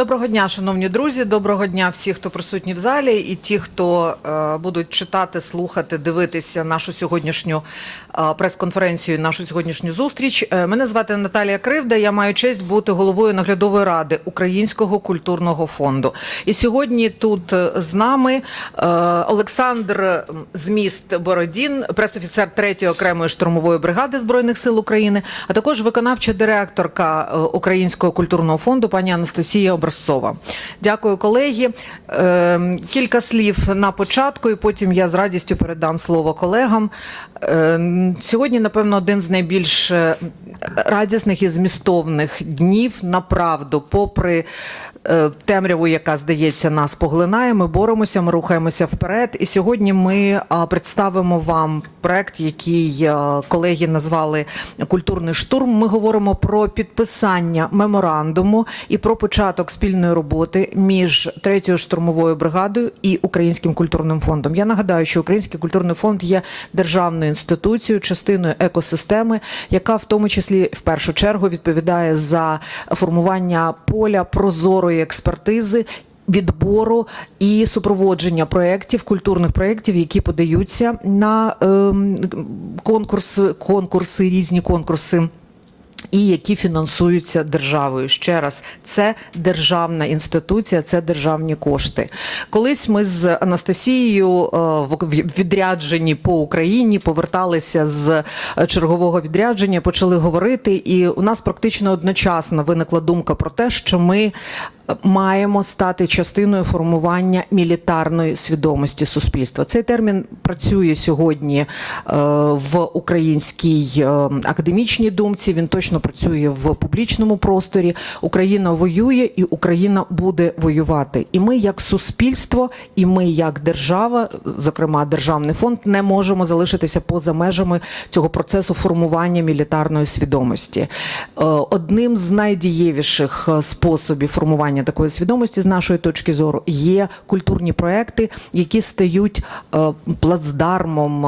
Доброго дня, шановні друзі. Доброго дня всі, хто присутні в залі, і ті, хто е, будуть читати, слухати, дивитися нашу сьогоднішню е, прес-конференцію, нашу сьогоднішню зустріч. Е, мене звати Наталія Кривда. Я маю честь бути головою наглядової ради Українського культурного фонду. І сьогодні тут е, з нами е, Олександр Зміст Бородін, пресофіцер 3-ї окремої штурмової бригади збройних сил України, а також виконавча директорка е, Українського культурного фонду пані Анастасія Образцова. Дякую, колеги. Е, Кілька слів на початку, і потім я з радістю передам слово колегам. Е, Сьогодні, напевно, один з найбільш е, радісних і змістовних днів направду, попри темряву, яка здається нас поглинає. Ми боремося, ми рухаємося вперед. І сьогодні ми представимо вам проект, який е, колеги назвали Культурний штурм. Ми говоримо про підписання меморандуму і про початок спільної роботи між третьою штурмовою бригадою і Українським культурним фондом. Я нагадаю, що Український культурний фонд є державною інституцією, частиною екосистеми, яка в тому числі в першу чергу відповідає за формування поля прозорої експертизи. Відбору і супроводження проєктів, культурних проєктів, які подаються на ем, конкурс, конкурси, різні конкурси. І які фінансуються державою. Ще раз, це державна інституція, це державні кошти. Колись ми з Анастасією е, в відрядженні по Україні поверталися з е, чергового відрядження, почали говорити, і у нас практично одночасно виникла думка про те, що ми маємо стати частиною формування мілітарної свідомості суспільства. Цей термін працює сьогодні е, в українській е, академічній думці. Він точно працює в публічному просторі. Україна воює і Україна буде воювати. І ми, як суспільство, і ми, як держава, зокрема державний фонд, не можемо залишитися поза межами цього процесу формування мілітарної свідомості. Е, Одним з найдієвіших способів формування такої свідомості, з нашої точки зору, є культурні проекти, які стають е, плацдармом.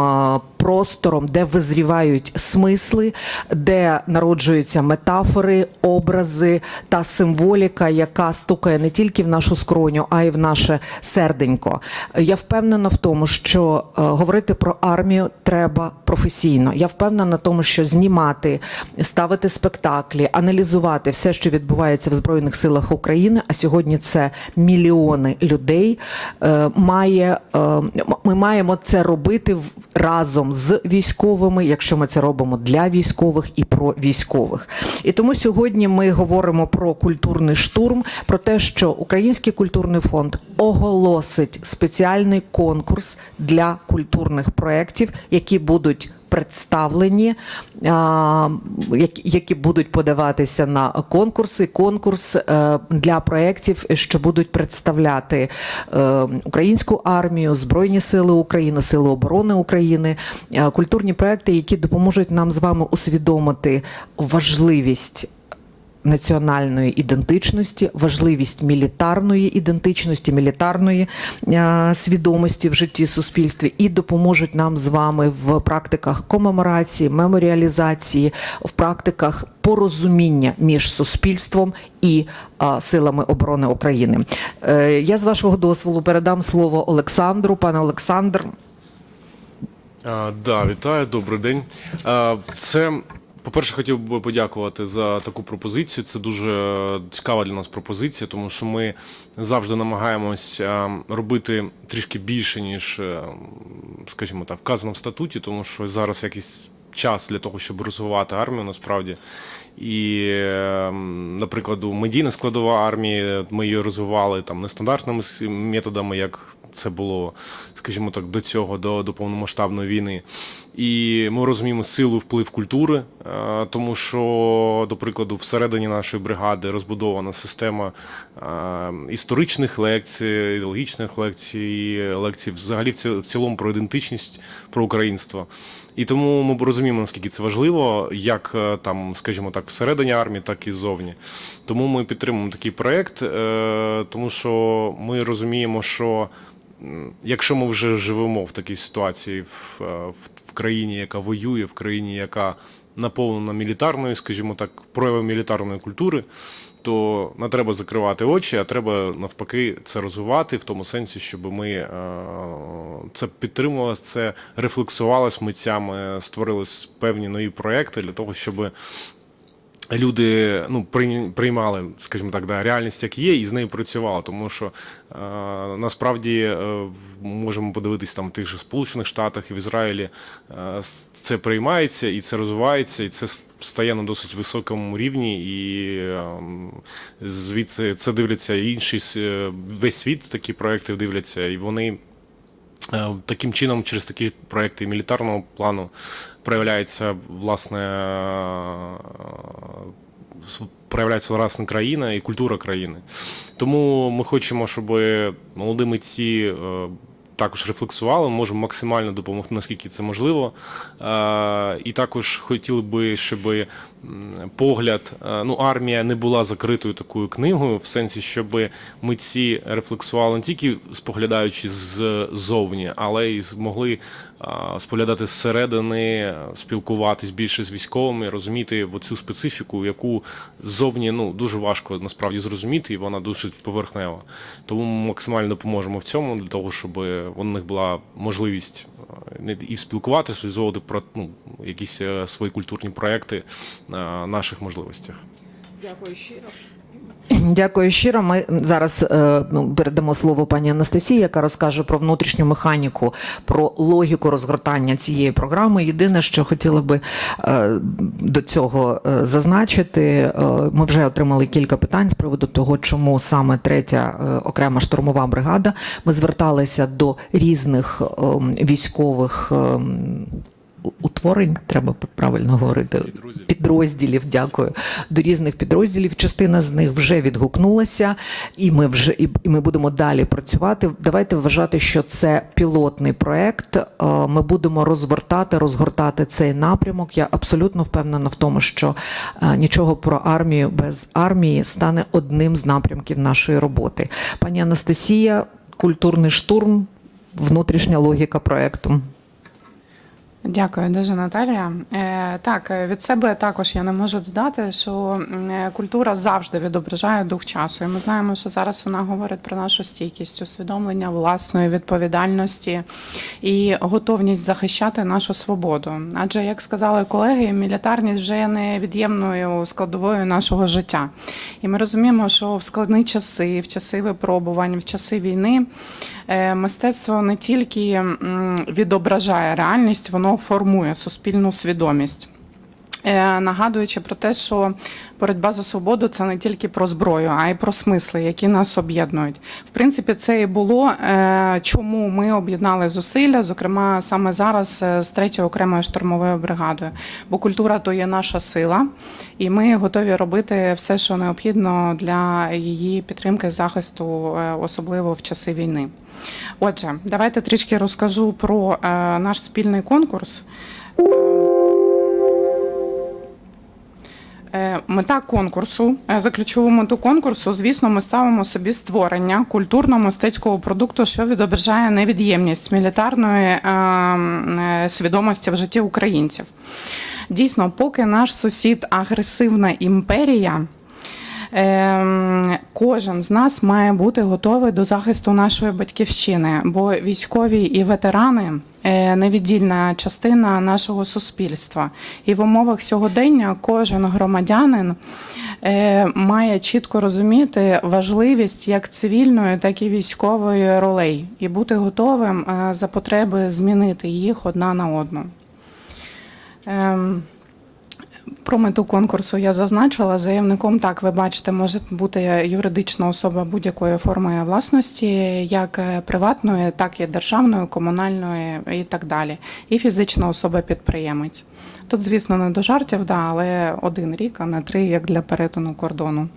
Простором, де визрівають смисли, де народжуються метафори, образи та символіка, яка стукає не тільки в нашу скроню, а й в наше серденько. Я впевнена в тому, що е, говорити про армію треба професійно. Я впевнена в тому, що знімати, ставити спектаклі, аналізувати все, що відбувається в Збройних силах України, а сьогодні це мільйони людей. е, Має е, ми маємо це робити в- з військовими, якщо ми це робимо для військових і про військових. І тому сьогодні ми говоримо про культурний штурм, про те, що Український культурний фонд оголосить спеціальний конкурс для культурних проєктів, які будуть представлені, які- будуть подаватися на конкурси. Конкурс е, для проєктів, що будуть представляти е, українську армію, Збройні Сили України, Сили оборони України, е, культурні проекти, які допоможуть нам з вами усвідомити важливість національної ідентичності, важливість мілітарної ідентичності, мілітарної е, свідомості в житті суспільстві і допоможуть нам з вами в практиках комеморації, меморіалізації, в практиках порозуміння між суспільством і е, силами оборони України. Е, я з вашого дозволу передам слово Олександру. Пане Олександр, А, да, вітаю, добрий день. Це, по-перше, хотів би подякувати за таку пропозицію. Це дуже цікава для нас пропозиція, тому що ми завжди намагаємось робити трішки більше, ніж, е, скажімо так, вказано в статуті, тому що зараз якийсь час для того, щоб розвивати армію насправді. І, е, наприклад, медійна складова армії, ми її розвивали там нестандартними методами, як це було, скажімо так, до цього, до, до повномасштабної війни. І ми розуміємо силу вплив культури, е, тому що, до прикладу, всередині нашої бригади розбудована система е, історичних лекцій, ідеологічних лекцій, лекцій взагалі в ці- в цілому про ідентичність, про українство. І тому ми розуміємо, наскільки це важливо, як е, там, скажімо так, всередині армії, так і ззовні. Тому ми підтримуємо такий проект, тому що ми розуміємо, що якщо ми вже живемо в такій ситуації в, е, в, в країні, яка воює, в країні, яка наповнена мілітарною, скажімо так, проявом мілітарної культури, то не треба закривати очі, а треба навпаки це розвивати в тому сенсі, щоб ми е, це підтримували, це рефлексувалось митцями, створились певні нові проекти для того, щоб люди ну, приймали, скажімо так, да, реальність, як є, і з нею працювали. Тому що е, насправді е, можемо подивитись там в тих же Сполучених Штатах і в Ізраїлі е, це приймається і це розвивається, і це стає на досить високому рівні, і е, звідси це дивляться інші е, весь світ такі проекти дивляться, і вони. Е, Таким чином, через такі проекти мілітарного плану проявляється власне е, проявляється власне країна і культура країни. Тому ми хочемо, щоб молоді митці е, також рефлексували, можемо максимально допомогти, наскільки це можливо. Е, І також хотіли би, щоб погляд, е, ну, армія не була закритою такою книгою, в сенсі, щоб митці рефлексували не тільки споглядаючи ззовні, але й змогли споглядати зсередини, спілкуватись більше з військовими, розуміти цю специфіку, яку ззовні ну, дуже важко насправді зрозуміти, і вона дуже поверхнева. Тому ми максимально допоможемо в цьому для того, щоб у них була можливість і спілкуватися, і зводити про ну, якісь е, свої культурні проекти на наших можливостях. Дякую щиро. Дякую щиро. Ми зараз е, ну, передамо слово пані Анастасії, яка розкаже про внутрішню механіку, про логіку розгортання цієї програми. Єдине, що хотіла би е, до цього е, зазначити, е, ми вже отримали кілька питань з приводу того, чому саме третя е, окрема штурмова бригада. Ми зверталися до різних е, військових. е, Утворень треба правильно говорити Підрозділів. підрозділів. Дякую до різних підрозділів. Частина з них вже відгукнулася, і ми вже і, ми будемо далі працювати. Давайте вважати, що це пілотний проект. Е, Ми будемо розвертати, розгортати цей напрямок. Я абсолютно впевнена в тому, що е, нічого про армію без армії стане одним з напрямків нашої роботи. Пані Анастасія, культурний штурм, внутрішня логіка проекту. Дякую дуже, Наталія. Е, так, е, від себе також я не можу додати, що е, культура завжди відображає дух часу. І ми знаємо, що зараз вона говорить про нашу стійкість, усвідомлення власної відповідальності і готовність захищати нашу свободу. Адже, як сказали колеги, мілітарність вже є невід'ємною складовою нашого життя. І ми розуміємо, що в складні часи, в часи випробувань, в часи війни мистецтво не тільки відображає реальність, воно формує суспільну свідомість. Е, Нагадуючи про те, що боротьба за свободу це не тільки про зброю, а й про смисли, які нас об'єднують. В принципі, це і було е, чому ми об'єднали зусилля, зокрема саме зараз е, з третьою окремою штурмовою бригадою. Бо культура то є наша сила, і ми готові робити все, що необхідно для її підтримки захисту, е, особливо в часи війни. Отже, давайте трішки розкажу про е, наш спільний конкурс. Е, Мета конкурсу, е, за ключову мету конкурсу, звісно, ми ставимо собі створення культурно-мистецького продукту, що відображає невід'ємність мілітарної свідомості в житті українців. Дійсно, поки наш сусід агресивна імперія. Ем, Кожен з нас має бути готовий до захисту нашої батьківщини, бо військові і ветерани е, невіддільна частина нашого суспільства. І в умовах сьогодення кожен громадянин е, має чітко розуміти важливість як цивільної, так і військової ролей, і бути готовим е, за потреби змінити їх одна на одну. Про мету конкурсу я зазначила. Заявником так ви бачите, може бути юридична особа будь-якої форми власності, як е, приватної, так і державної, комунальної і так далі. І фізична особа-підприємець. Тут, звісно, не до жартів, да, але один рік, а не три, як для перетину кордону.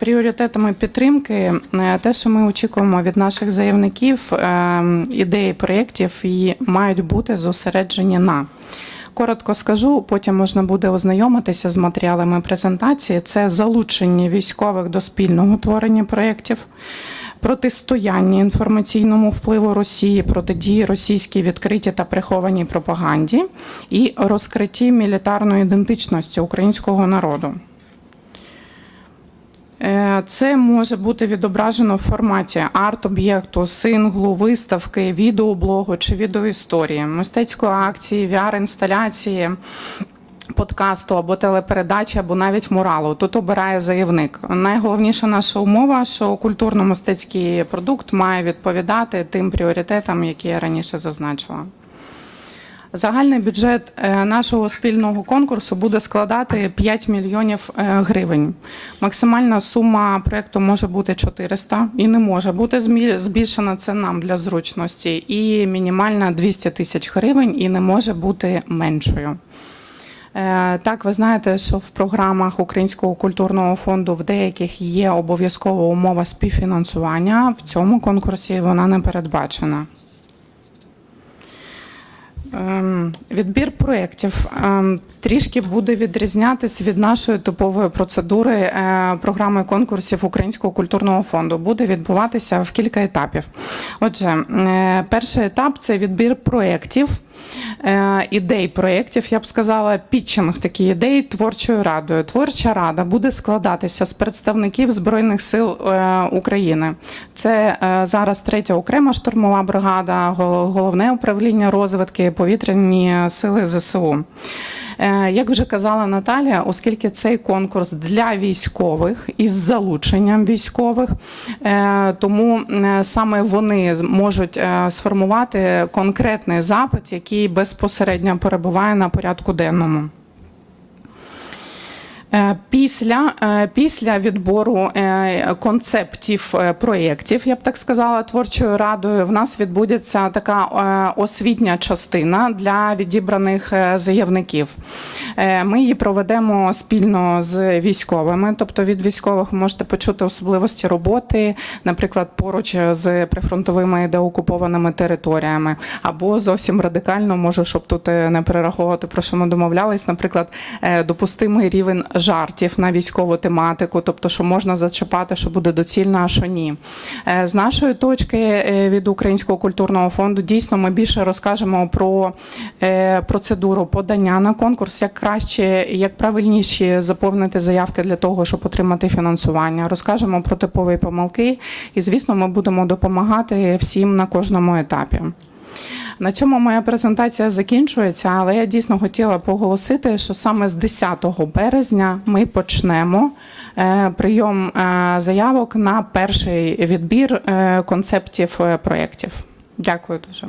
Пріоритетами підтримки е, те, що ми очікуємо від наших заявників, е, ідеї проєктів і мають бути зосереджені на. Коротко скажу, потім можна буде ознайомитися з матеріалами презентації. Це залучення військових до спільного творення проєктів, протистояння інформаційному впливу Росії, протидії російській відкритій та прихованій пропаганді і розкритті мілітарної ідентичності українського народу. Е, Це може бути відображено в форматі арт-об'єкту, синглу, виставки, відеоблогу чи відеоісторії, мистецької акції, VR-інсталяції, подкасту або телепередачі, або навіть муралу. Тут обирає заявник. Найголовніша наша умова, що культурно-мистецький продукт має відповідати тим пріоритетам, які я раніше зазначила. Загальний бюджет е, нашого спільного конкурсу буде складати 5 мільйонів е, гривень. Максимальна сума проєкту може бути 400 і не може бути збільшена це нам для зручності. І мінімальна 200 тисяч гривень і не може бути меншою. Е, Так, ви знаєте, що в програмах Українського культурного фонду в деяких є обов'язкова умова співфінансування. В цьому конкурсі вона не передбачена. Ем, Відбір проєктів ем, трішки буде відрізнятись від нашої типової процедури е, програми конкурсів Українського культурного фонду. Буде відбуватися в кілька етапів. Отже, е, перший етап це відбір проєктів, ідей проєктів, я б сказала, пітчинг такі ідеї творчою радою. Творча рада буде складатися з представників Збройних сил е, України. Це е, зараз третя окрема штурмова бригада, головне управління розвитки, повітряні сили ЗСУ. Е, Як вже казала Наталія, оскільки цей конкурс для військових із залученням військових, е, тому е, саме вони можуть сформувати конкретний запит, який безпосередньо перебуває на порядку денному. Е, Після, е, після відбору е, концептів проєктів, я б так сказала, творчою радою, в нас відбудеться така освітня частина для відібраних заявників. Ми її проведемо спільно з військовими, тобто від військових ви можете почути особливості роботи, наприклад, поруч з прифронтовими деокупованими територіями, або зовсім радикально, може, щоб тут не перераховувати, про що ми домовлялись, наприклад, допустимий рівень жартів на військову тематику, тобто, що можна зачіпати, що буде доцільно, а що ні. Е, З нашої точки е, від Українського культурного фонду дійсно ми більше розкажемо про е, процедуру подання на конкурс, як краще, як правильніше заповнити заявки для того, щоб отримати фінансування. Розкажемо про типові помилки, і звісно, ми будемо допомагати всім на кожному етапі. На цьому моя презентація закінчується, але я дійсно хотіла поголосити, що саме з 10 березня ми почнемо е, прийом е, заявок на перший відбір е, концептів проєктів. Дякую дуже.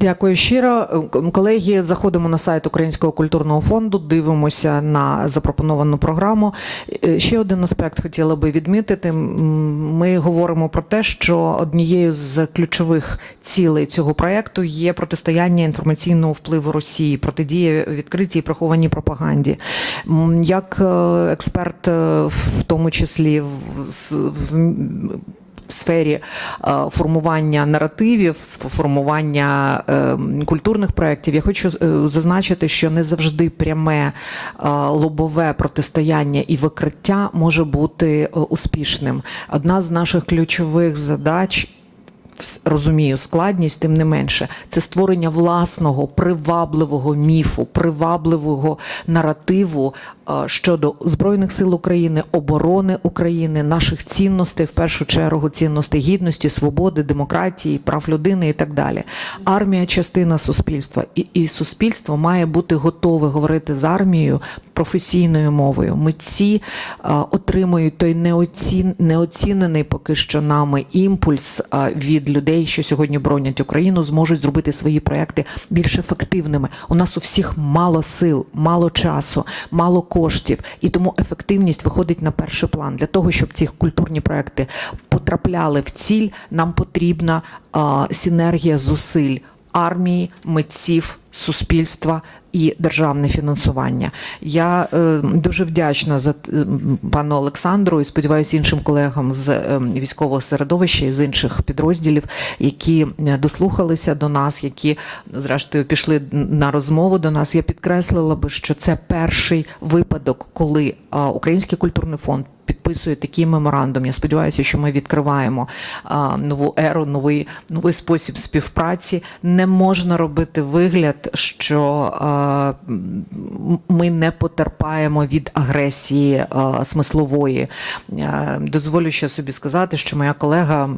Дякую щиро. Колеги, заходимо на сайт Українського культурного фонду, дивимося на запропоновану програму. Е, Ще один аспект хотіла би відмітити. Ми говоримо про те, що однією з ключових цілей цього проекту є протистояння інформаційного впливу Росії, протидія відкритій і прихованій пропаганді. Як е, експерт, е, в тому числі в, в сфері е, формування наративів, формування е, культурних проєктів, я хочу е, зазначити, що не завжди пряме лобове протистояння і викриття може бути успішним. Одна з наших ключових задач. Розумію складність, тим не менше, це створення власного привабливого міфу, привабливого наративу щодо збройних сил України, оборони України, наших цінностей, в першу чергу цінностей гідності, свободи, демократії, прав людини і так далі. Армія частина суспільства, і, і суспільство має бути готове говорити з армією професійною мовою. Митці е, отримують той неоцін, неоцінений поки що нами імпульс е, від людей, що сьогодні бронять Україну, зможуть зробити свої проекти більш ефективними. У нас у всіх мало сил, мало часу, мало коштів, і тому ефективність виходить на перший план. Для того, щоб ці культурні проекти потрапляли в ціль, нам потрібна синергія зусиль армії, митців, суспільства і державне фінансування. Я е, дуже вдячна за е, пану Олександру і сподіваюся іншим колегам з е, військового середовища і з інших підрозділів, які е, дослухалися до нас, які зрештою пішли на розмову до нас. Я підкреслила би, що це перший випадок, коли е, Український культурний фонд підписує такий меморандум. Я сподіваюся, що ми відкриваємо а, нову еру, новий, новий спосіб співпраці. Не можна робити вигляд, що а, ми не потерпаємо від агресії а, смислової. Е, Дозволю ще собі сказати, що моя колега,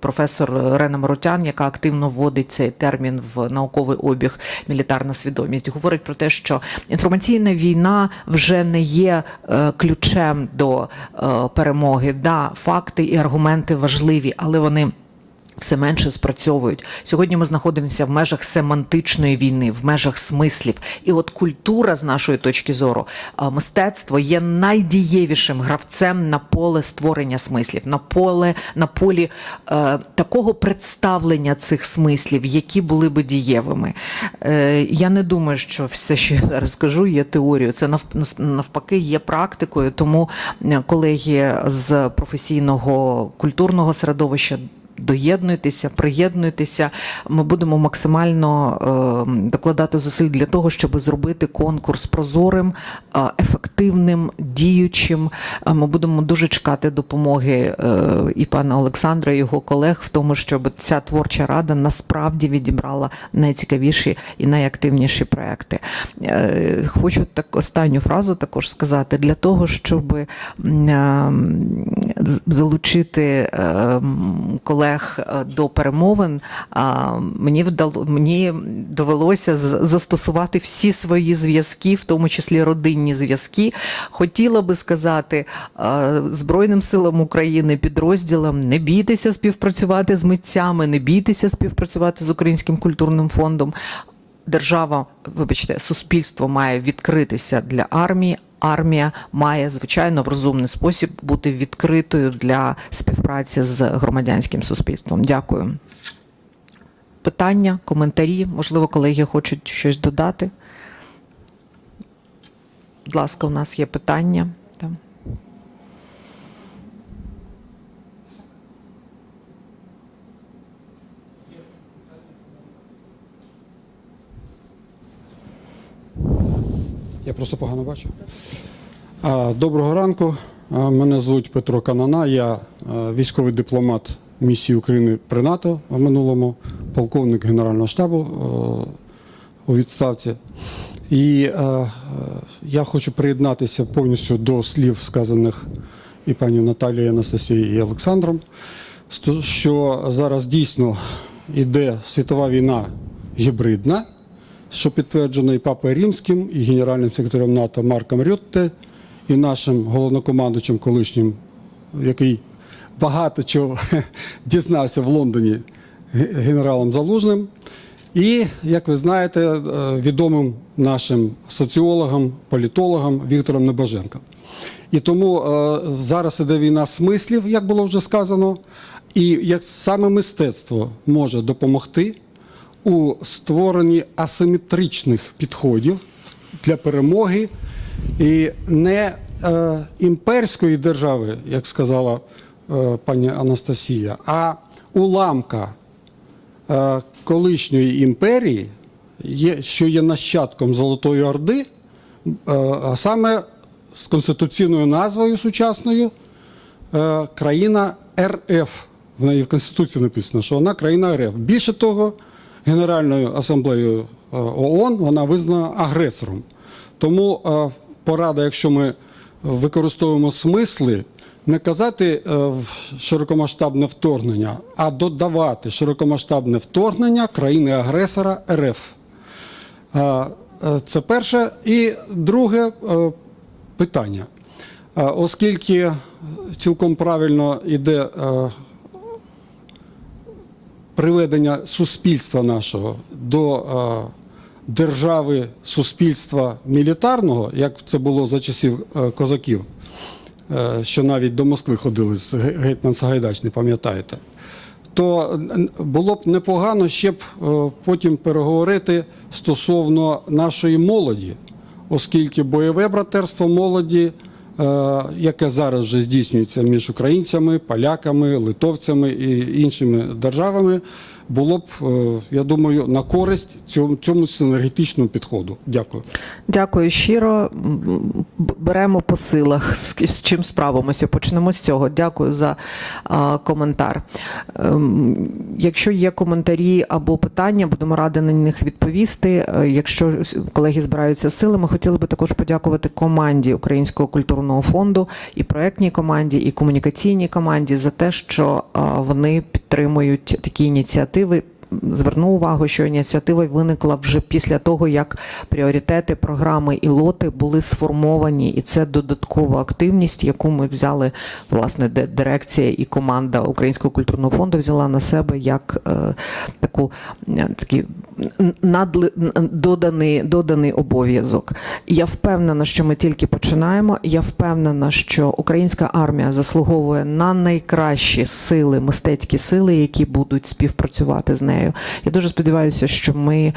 професор Рена Марутян, яка активно вводить цей термін в науковий обіг мілітарна свідомість, говорить про те, що інформаційна війна вже не є е, ключем до е, перемоги. Да, факти і аргументи важливі, але вони. Все менше спрацьовують. Сьогодні ми знаходимося в межах семантичної війни, в межах смислів. І от культура, з нашої точки зору, мистецтво є найдієвішим гравцем на поле створення смислів, на поле на полі е, такого представлення цих смислів, які були би дієвими. Е, я не думаю, що все, що я зараз скажу, є теорією. Це нав, навпаки є практикою. Тому е, колеги з професійного культурного середовища. Доєднуйтеся, приєднуйтеся. Ми будемо максимально е, докладати зусиль для того, щоб зробити конкурс прозорим, е, ефективним, діючим. Е, Ми будемо дуже чекати допомоги е, і пана Олександра, і його колег в тому, щоб ця творча рада насправді відібрала найцікавіші і найактивніші проекти. Хочу так останню фразу також сказати для того, щоб м, е, з- залучити е, м, колег е, до перемовин, мені вдало мені довелося застосувати всі свої зв'язки, в тому числі родинні зв'язки. Хотіла би сказати е, Збройним силам України, підрозділам, не бійтеся співпрацювати з митцями, не бійтеся співпрацювати з Українським культурним фондом. Держава, вибачте, суспільство має відкритися для армії. Армія має звичайно в розумний спосіб бути відкритою для співпраці з громадянським суспільством. Дякую. Питання, коментарі, можливо, колеги хочуть щось додати. Будь ласка, у нас є питання. Там. Я просто погано бачу. Доброго ранку. Мене звуть Петро Канана. Я військовий дипломат місії України при НАТО в минулому, полковник Генерального штабу у відставці. І я хочу приєднатися повністю до слів, сказаних і пані Наталією, Анастасією і Олександром, що зараз дійсно йде світова війна гібридна, що підтверджено і Папою Римським, і генеральним секретарем НАТО Марком Рютте, і нашим головнокомандуючим колишнім, який багато чого дізнався в Лондоні генералом Залужним. І, як ви знаєте, е, відомим нашим соціологом, політологом Віктором Небоженком. І тому е, зараз іде війна смислів, як було вже сказано, і як саме мистецтво може допомогти у створенні асиметричних підходів для перемоги і не е, імперської держави, як сказала е, пані Анастасія, а уламка е, колишньої імперії, є, що є нащадком Золотої Орди, а саме з конституційною назвою сучасною країна РФ. В неї в Конституції написано, що вона країна РФ. Більше того, Генеральною асамблеєю е, ООН вона визнана агресором. Тому е, порада, якщо ми використовуємо смисли, не казати е, широкомасштабне вторгнення, а додавати широкомасштабне вторгнення країни-агресора РФ. Це перше. І друге питання. Оскільки цілком правильно йде приведення суспільства нашого до держави суспільства мілітарного, як це було за часів козаків, е, що навіть до Москви ходили з гетьман Сагайдач, не пам'ятаєте, то було б непогано ще б е, потім переговорити стосовно нашої молоді, оскільки бойове братерство молоді, яке зараз вже здійснюється між українцями, поляками, литовцями і іншими державами, було б, е, я думаю, на користь цьому, цьому синергетичному підходу. Дякую. Дякую щиро. Беремо по силах, з, чим справимося. Почнемо з цього. Дякую за коментар. Ем, якщо є коментарі або питання, будемо раді на них відповісти. Е, Якщо колеги збираються силами, хотіли би також подякувати команді Українського культурного фонду і проектній команді, і комунікаційній команді за те, що вони підтримують такі ініціативи. Зверну увагу, що ініціатива виникла вже після того, як пріоритети, програми і лоти були сформовані, і це додаткова активність, яку ми взяли, власне, де- дирекція і команда Українського культурного фонду взяла на себе як е, таку е, такий надли, доданий, доданий обов'язок. Я впевнена, що ми тільки починаємо. Я впевнена, що українська армія заслуговує на найкращі сили, мистецькі сили, які будуть співпрацювати з нею. Я дуже сподіваюся, що ми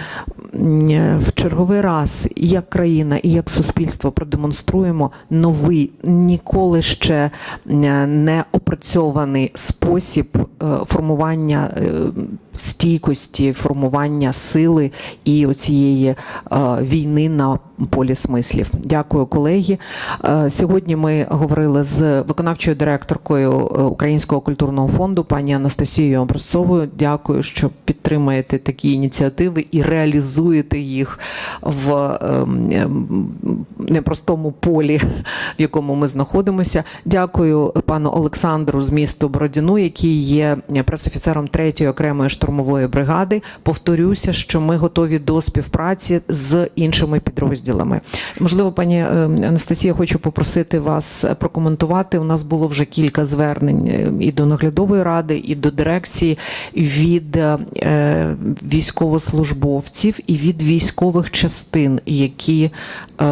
в черговий раз і як країна, і як суспільство продемонструємо новий, ніколи ще не опрацьований спосіб е, формування е, стійкості, формування сили і оцієї е, війни на полі смислів. Дякую, колеги. Сьогодні ми говорили з виконавчою директоркою Українського культурного фонду пані Анастасією Образцовою. Дякую, що підтримуєте такі ініціативи і реалізуєте їх в ем, ем, непростому полі, в якому ми знаходимося. Дякую пану Олександру з місту Бородіну, який є пресофіцером 3-ї окремої штурмової бригади. Повторюся, що ми готові до співпраці з іншими підрозділами. Можливо, пані е, Анастасія, хочу попросити вас прокоментувати. У нас було вже кілька звернень і до наглядової ради, і до дирекції від е, військовослужбовців і від військових частин, які, е,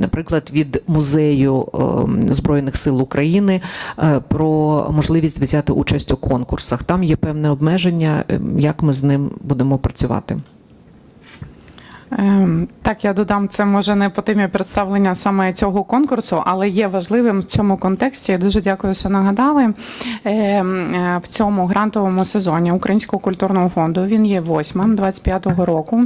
наприклад, від музею е, Збройних сил України е, про можливість взяти участь у конкурсах. Там є певне обмеження, е, як ми з ним будемо працювати. Ем, Так, я додам це може не по темі представлення саме цього конкурсу, але є важливим в цьому контексті. Я дуже дякую, що нагадали ем, е, в цьому грантовому сезоні Українського культурного фонду. Він є восьмим 25-го року.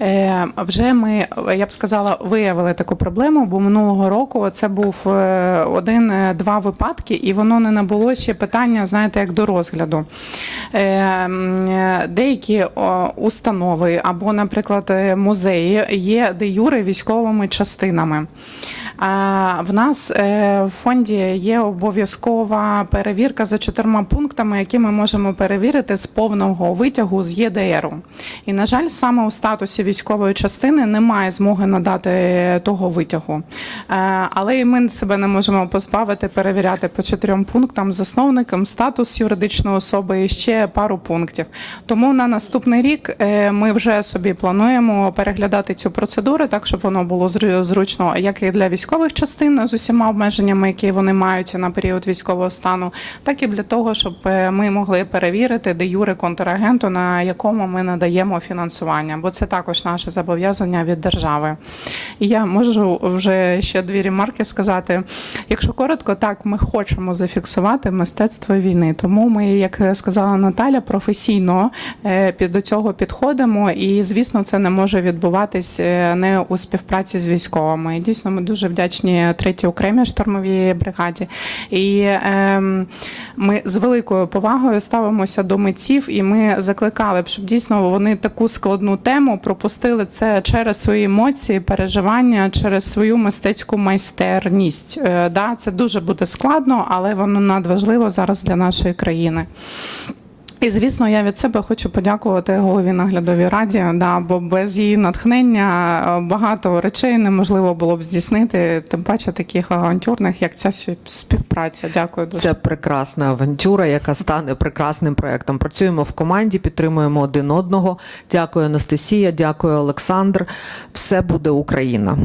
Е, Вже ми, я б сказала, виявили таку проблему, бо минулого року це був е, один-два випадки, і воно не набуло ще питання, знаєте, як до розгляду. Е, е, Деякі установи або, наприклад, е, музеї є де юре військовими частинами. В нас е, в фонді є обов'язкова перевірка за чотирма пунктами, які ми можемо перевірити з повного витягу з ЄДРу. І, на жаль, саме у статусі військової частини немає змоги надати того витягу. Е, Але і ми себе не можемо позбавити перевіряти по чотирьом пунктам засновникам статус юридичної особи і ще пару пунктів. Тому на наступний рік е, ми вже собі плануємо переглядати цю процедуру так, щоб воно було зручно як і для військових частин з усіма обмеженнями, які вони мають на період військового стану, так і для того, щоб е, ми могли перевірити де юре контрагенту, на якому ми надаємо фінансування, бо це також наше зобов'язання від держави. І я можу вже ще дві ремарки сказати. Якщо коротко, так ми хочемо зафіксувати мистецтво війни. Тому ми, як сказала Наталя, професійно е, під до цього підходимо. І звісно, це не може відбуватись е, не у співпраці з військовими. Дійсно, ми дуже вдячні третій окремій штурмовій бригаді. І ем, ми з великою повагою ставимося до митців, і ми закликали б, щоб дійсно вони таку складну тему пропустили це через свої емоції, переживання, через свою мистецьку майстерність. Е, Да, це дуже буде складно, але воно надважливо зараз для нашої країни. І звісно, я від себе хочу подякувати голові наглядовій раді, да, бо без її натхнення е, багато речей неможливо було б здійснити, тим паче таких авантюрних, як ця спів- співпраця. Дякую дуже. Це прекрасна авантюра, яка стане прекрасним проектом. Працюємо в команді, підтримуємо один одного. Дякую, Анастасія. Дякую, Олександр. Все буде Україна.